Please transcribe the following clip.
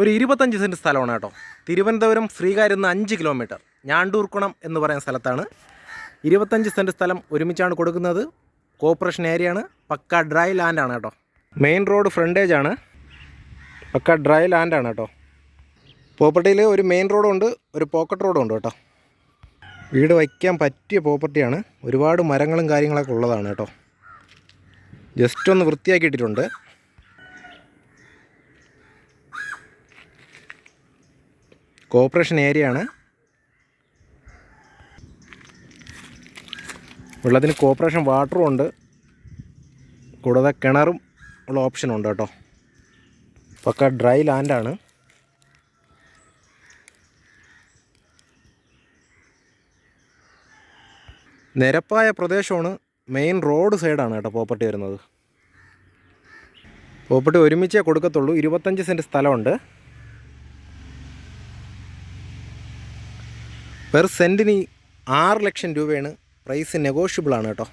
ഒരു ഇരുപത്തഞ്ച് സെന്റ് സ്ഥലമാണ് കേട്ടോ. തിരുവനന്തപുരം ശ്രീകാര്യം നിന്ന് അഞ്ച് കിലോമീറ്റർ. ഞാണ്ടൂർക്കുണം എന്ന് പറയുന്ന സ്ഥലത്താണ്. ഇരുപത്തഞ്ച് സെന്റ് സ്ഥലം ഒരുമിച്ചാണ് കൊടുക്കുന്നത്. കോർപ്പറേഷൻ ഏരിയയാണ്. പക്ക ഡ്രൈ ലാൻഡാണ് കേട്ടോ. മെയിൻ റോഡ് ഫ്രണ്ടേജ് ആണ്. പക്ക ഡ്രൈ ലാൻഡാണ് കേട്ടോ. പ്രോപ്പർട്ടിയിൽ ഒരു മെയിൻ റോഡും ഉണ്ട് ഒരു പോക്കറ്റ് റോഡും ഉണ്ട് കേട്ടോ. വീട് വയ്ക്കാൻ പറ്റിയ പ്രോപ്പർട്ടിയാണ്. ഒരുപാട് മരങ്ങളും കാര്യങ്ങളൊക്കെ ഉള്ളതാണ് കേട്ടോ. ജസ്റ്റ് ഒന്ന് വൃത്തിയാക്കിയിട്ടിട്ടുണ്ട്. കോർപ്പറേഷൻ ഏരിയ ആണ് വെള്ളത്തിന് കോപ്പറേഷൻ വാട്ടറും ഉണ്ട്. കൂടാതെ കിണറും ഉള്ള ഓപ്ഷൻ ഉണ്ട് കേട്ടോ. പക്ക ഡ്രൈ ലാൻഡാണ് നിരപ്പായ പ്രദേശമാണ്. മെയിൻ റോഡ് സൈഡാണ് കേട്ടോ പ്രോപ്പർട്ടി വരുന്നത്. പ്രോപ്പർട്ടി ഒരുമിച്ചേ കൊടുക്കത്തുള്ളൂ. ഇരുപത്തഞ്ച് സെന്റ് സ്ഥലമുണ്ട്. പെർ സെന്റിന് ആറ് ലക്ഷം രൂപയാണ് പ്രൈസ് നെഗോഷ്യബിൾ ആണ് കേട്ടോ.